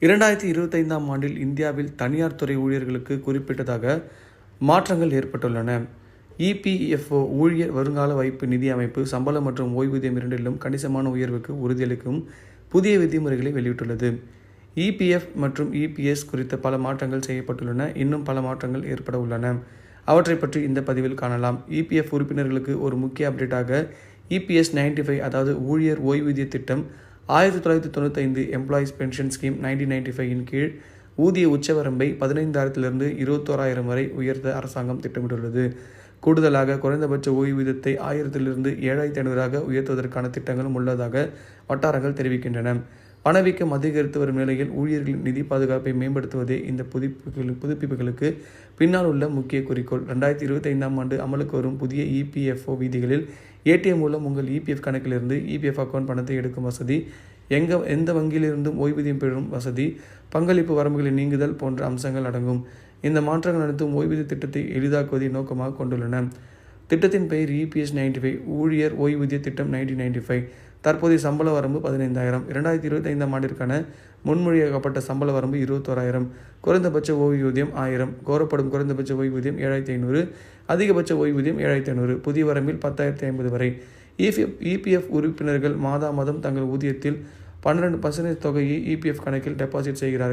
இரண்டாயிரத்தி இருபத்தைந்தாம் ஆண்டில் இந்தியாவில் தனியார் துறை ஊழியர்களுக்கு குறிப்பிட்டதாக மாற்றங்கள் ஏற்பட்டுள்ளன. இபிஎஃப்ஓ ஊழியர் வருங்கால வைப்பு நிதி அமைப்பு சம்பளம் மற்றும் ஓய்வூதியம் இரண்டிலும் கணிசமான உயர்வுக்கு உறுதியளிக்கும் புதிய விதிமுறைகளை வெளியிட்டுள்ளது. இபிஎஃப் மற்றும் இபிஎஸ் குறித்த பல மாற்றங்கள் செய்யப்பட்டுள்ளன. இன்னும் பல மாற்றங்கள் ஏற்பட உள்ளன. அவற்றை பற்றி இந்த பதிவில் காணலாம். இபிஎஃப் உறுப்பினர்களுக்கு ஒரு முக்கிய அப்டேட்டாக இபிஎஸ் நைன்டி ஃபைவ் அதாவது ஊழியர் ஓய்வூதிய திட்டம் ஆயிரத்தி தொள்ளாயிரத்தி தொண்ணூத்தைந்து employees pension scheme nineteen ninety ஃபைவின் கீழ் ஊதிய உச்சவரம்பை பதினைந்தாயிரத்திலிருந்து இருபத்தோராயிரம் வரை உயர்த்த அரசாங்கம் திட்டமிட்டுள்ளது. கூடுதலாக குறைந்தபட்ச ஓய்வூதியத்தை ஆயிரத்திலிருந்து ஏழாயிரத்தி ஐநூறாக உயர்த்துவதற்கான திட்டங்களும் உள்ளதாக வட்டாரங்கள் தெரிவிக்கின்றன. பணவீக்கம் அதிகரித்து வரும் நிலையில் ஊழியர்களின் நிதி பாதுகாப்பை மேம்படுத்துவதே இந்த புதுப்பிப்புகள் புதுப்பிப்புகளுக்கு பின்னால் உள்ள முக்கிய குறிக்கோள். ரெண்டாயிரத்தி இருபத்தைந்தாம் ஆண்டு அமலுக்கு வரும் புதிய இபிஎஃப்ஓ விதிகளில் ஏடிஎம் மூலம் உங்கள் இபிஎஃப் கணக்கிலிருந்து இபிஎஃப் அக்கௌண்ட் பணத்தை எடுக்கும் வசதி எங்க எந்த வங்கியிலிருந்தும் ஓய்வூதியம் பெறும் வசதி பங்களிப்பு வரம்புகளை நீங்குதல் போன்ற அம்சங்கள் அடங்கும். இந்த மாற்றங்கள் அனைத்தும் ஓய்வூதிய திட்டத்தை எளிதாக்குவதை நோக்கமாக கொண்டுள்ளன. திட்டத்தின் பெயர் இபிஎஸ் நைன்டி ஃபைவ் ஊழியர் ஓய்வூதிய திட்டம் நைன்டீன் நைன்டி ஃபைவ். தற்போதைய சம்பள வரம்பு பதினைந்தாயிரம். இரண்டாயிரத்தி இருபத்தைந்தாம் ஆண்டிற்கான முன்மொழியாக்கப்பட்ட சம்பள வரம்பு இருபத்தோராயிரம். குறைந்தபட்ச ஓய்வூதியம் ஆயிரம். கோரப்படும் குறைந்தபட்ச ஓய்வூதியம் ஏழாயிரத்தி ஐநூறு. அதிகபட்ச ஓய்வூதியம் ஏழாயிரத்தி ஐநூறு. புதிய வரம்பில் பத்தாயிரத்தி ஐம்பது வரை. இபிஎஃப் இபிஎஃப் உறுப்பினர்கள் மாதா மாதம் தங்கள் ஊதியத்தில் பன்னிரெண்டு பர்சன்டேஜ் தொகையை இபிஎஃப் கணக்கில் டெபாசிட் செய்கிறார்கள்.